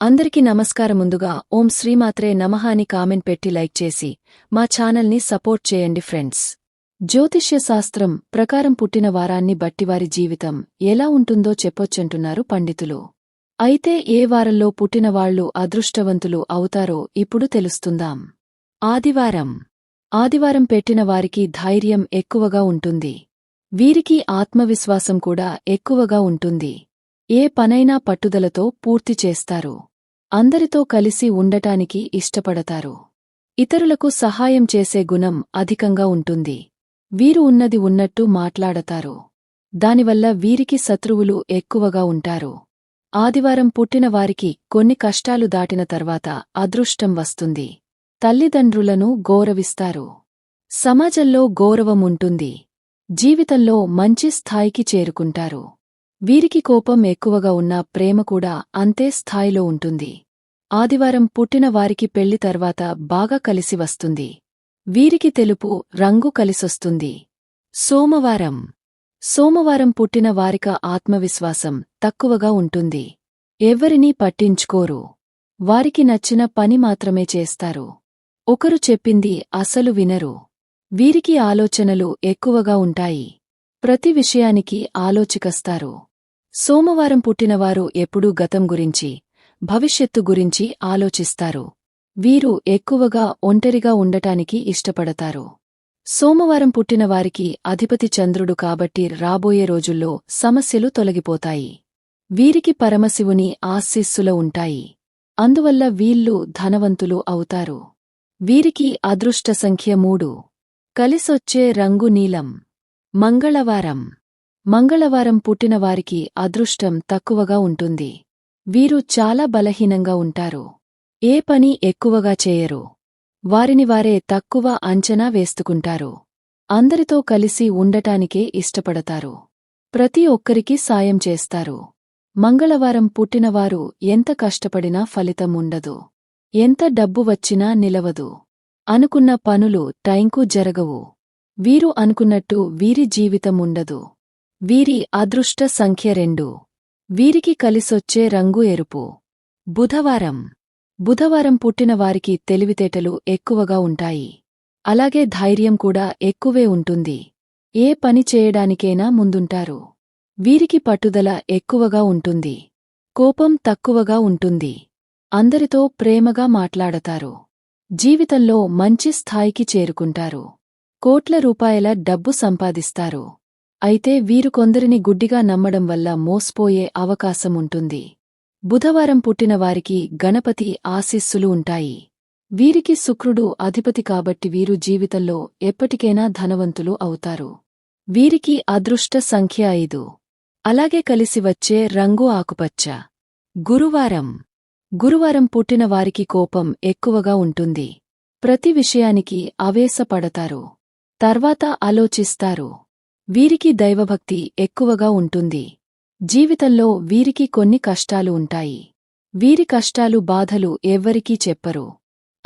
అందరికీ నమస్కారం ముందుగా ఓం శ్రీమాత్రే నమః అని కామెంట్ పెట్టి లైక్ చేసి మా ఛానల్ని సపోర్ట్ చేయండి ఫ్రెండ్స్. జ్యోతిష్య శాస్త్రం ప్రకారం పుట్టిన వారాన్ని బట్టి వారి జీవితం ఎలా ఉంటుందో చెప్పొచ్చంటున్నారు పండితులు. అయితే ఏ వారంలో పుట్టినవాళ్ళు అదృష్టవంతులు అవుతారో ఇప్పుడు తెలుస్తుందాం. ఆదివారం. ఆదివారం పెట్టిన వారికి ధైర్యం ఎక్కువగా ఉంటుంది. వీరికి ఆత్మవిశ్వాసం కూడా ఎక్కువగా ఉంటుంది. ఏ పనైనా పట్టుదలతో పూర్తి చేస్తారు. అందరితో కలిసి ఉండటానికి ఇష్టపడతారు. ఇతరులకు సహాయం చేసే గుణం అధికంగా ఉంటుంది. వీరు ఉన్నది ఉన్నట్టు మాట్లాడతారు. దానివల్ల వీరికి శత్రువులు ఎక్కువగా ఉంటారు. ఆదివారం పుట్టినవారికి కొన్ని కష్టాలు దాటిన తర్వాత అదృష్టం వస్తుంది. తల్లిదండ్రులను గౌరవిస్తారు. సమాజంలో గౌరవముంటుంది జీవితంలో మంచి స్థాయికి చేరుకుంటారు. వీరికి కోపం ఎక్కువగా ఉన్నా ప్రేమ కూడా అంతే స్థాయిలో ఉంటుంది. ఆదివారం పుట్టిన వారికి పెళ్ళి తర్వాత బాగా కలిసి వస్తుంది. వీరికి తెలుపు రంగు కలిసొస్తుంది. సోమవారం. సోమవారం పుట్టిన వారిక ఆత్మవిశ్వాసం తక్కువగా ఉంటుంది. ఎవ్వరినీ పట్టించుకోరు. వారికి నచ్చిన పని మాత్రమే చేస్తారు. ఒకరు చెప్పింది అసలు వినరు. వీరికి ఆలోచనలు ఎక్కువగా ఉంటాయి. ప్రతి విషయానికి ఆలోచికస్తారు. సోమవారం పుట్టినవారు ఎప్పుడూ గతం గురించి భవిష్యత్తు గురించి ఆలోచిస్తారు. వీరు ఎక్కువగా ఒంటరిగా ఉండటానికి ఇష్టపడతారు. సోమవారం పుట్టినవారికి అధిపతి చంద్రుడు కాబట్టి రాబోయే రోజుల్లో సమస్యలు తొలగిపోతాయి. వీరికి పరమశివుని ఆశీస్సుల ఉంటాయి. అందువల్ల వీళ్ళు ధనవంతులు అవుతారు. వీరికి అదృష్ట సంఖ్య మూడు. కలిసొచ్చే రంగు నీలం. మంగళవారం. మంగళవారం పుట్టినవారికి అదృష్టం తక్కువగా ఉంటుంది. వీరు చాలా బలహీనంగా ఉంటారు. ఏ పని ఎక్కువగా చేయరు. వారిని వారే తక్కువ అంచనా వేస్తుకుంటారు అందరితో కలిసి ఉండటానికే ఇష్టపడతారు. ప్రతి ఒక్కరికి సాయం చేస్తారు. మంగళవారం పుట్టినవారు ఎంత కష్టపడినా ఫలితం ఉండదు. ఎంత డబ్బు వచ్చినా నిలవదు. అనుకున్న పనులు టైంకు జరగవు. వీరు అనుకున్నట్టు వీరి జీవితం ఉండదు. వీరి అదృష్ట సంఖ్య రెండు. వీరికి కలిసొచ్చే రంగు ఎరుపు. బుధవారం. బుధవారం పుట్టిన వారికి తెలివితేటలు ఎక్కువగా ఉంటాయి. అలాగే ధైర్యం కూడా ఎక్కువే ఉంటుంది. ఏ పని చేయడానికైనా ముందుంటారు. వీరికి పట్టుదల ఎక్కువగా ఉంటుంది. కోపం తక్కువగా ఉంటుంది. అందరితో ప్రేమగా మాట్లాడతారు. జీవితంలో మంచి స్థాయికి చేరుకుంటారు. కోట్ల రూపాయల డబ్బు సంపాదిస్తారు. అయితే వీరు కొందరిని గుడ్డిగా నమ్మడం వల్ల మోస్పోయే అవకాశం ఉంటుంది బుధవారం పుట్టిన వారికి గణపతి ఆశీస్సులు ఉంటాయి. వీరికి శుక్రుడు అధిపతి కాబట్టి వీరు జీవితంలో ఎప్పటికైనా ధనవంతులు అవుతారు. వీరికి అదృష్ట సంఖ్య ఐదు. అలాగే కలిసి వచ్చే రంగు ఆకుపచ్చ. గురువారం. గురువారం పుట్టిన వారికి కోపం ఎక్కువగా ఉంటుంది. ప్రతి విషయానికి అవేశపడతారు తర్వాత ఆలోచిస్తారు. వీరికి దైవభక్తి ఎక్కువగా ఉంటుంది. జీవితంలో వీరికి కొన్ని కష్టాలు ఉంటాయి. వీరి కష్టాలు బాధలు ఎవ్వరికీ చెప్పరు.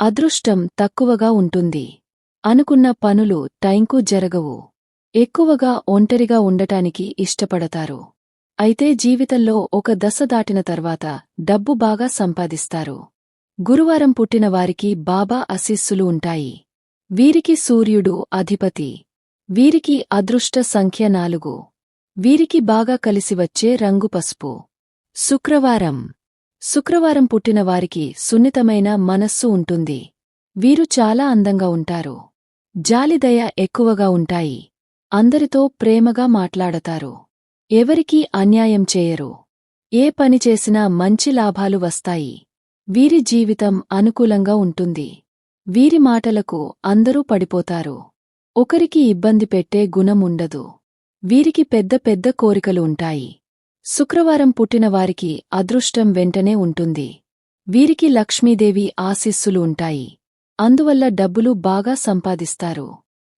అదృష్టం తక్కువగా ఉంటుంది. అనుకున్న పనులు టైంకు జరగవు. ఎక్కువగా ఒంటరిగా ఉండటానికి ఇష్టపడతారు. అయితే జీవితంలో ఒక దశ దాటిన తర్వాత డబ్బు బాగా సంపాదిస్తారు. గురువారం పుట్టిన వారికి బాబా అశిస్సులు ఉంటాయి. వీరికి సూర్యుడు అధిపతి. వీరికి అదృష్ట సంఖ్య నాలుగు. వీరికి బాగా కలిసివచ్చే రంగు పసుపు. శుక్రవారం. శుక్రవారం పుట్టిన వారికి సున్నితమైన మనస్సు ఉంటుంది. వీరు చాలా అందంగా ఉంటారు. జాలిదయ ఎక్కువగా ఉంటాయి. అందరితో ప్రేమగా మాట్లాడతారు. ఎవరికీ అన్యాయం చేయరు. ఏ పని చేసినా మంచి లాభాలు వస్తాయి. వీరి జీవితం అనుకూలంగా ఉంటుంది. వీరి మాటలకు అందరూ పడిపోతారు. ఒకరికి ఇబ్బంది పెట్టే గుణముండదు. వీరికి పెద్ద పెద్ద కోరికలు ఉంటాయి. శుక్రవారం పుట్టినవారికి అదృష్టం వెంటనే ఉంటుంది. వీరికి లక్ష్మీదేవి ఆశీస్సులు ఉంటాయి. అందువల్ల డబ్బులు బాగా సంపాదిస్తారు.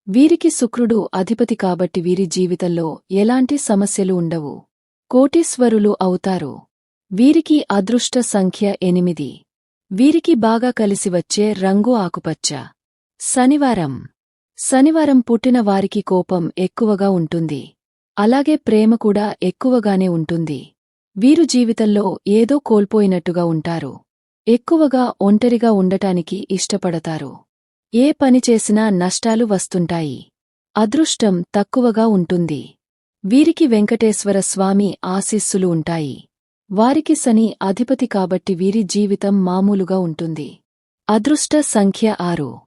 వీరికి శుక్రుడు అధిపతి కాబట్టి వీరి జీవితంలో ఎలాంటి సమస్యలు ఉండవు. కోటీశ్వరులు అవుతారు. వీరికి అదృష్ట సంఖ్య ఎనిమిది. వీరికి బాగా కలిసివచ్చే రంగు ఆకుపచ్చ. శనివారం. శనివారం పుట్టిన వారికి కోపం ఎక్కువగా ఉంటుంది. అలాగే ప్రేమ కూడా ఎక్కువగానే ఉంటుంది. వీరు జీవితంలో ఏదో కోల్పోయినట్టుగా ఉంటారు. ఎక్కువగా ఒంటరిగా ఉండటానికి ఇష్టపడతారు. ఏ పని చేసినా నష్టాలు వస్తుంటాయి. అదృష్టం తక్కువగా ఉంటుంది. వీరికి వెంకటేశ్వర స్వామి ఆశీస్సులు ఉంటాయి. వారికి శని అధిపతి కాబట్టి వీరి జీవితం మామూలుగా ఉంటుంది. అదృష్ట సంఖ్య ఆరు.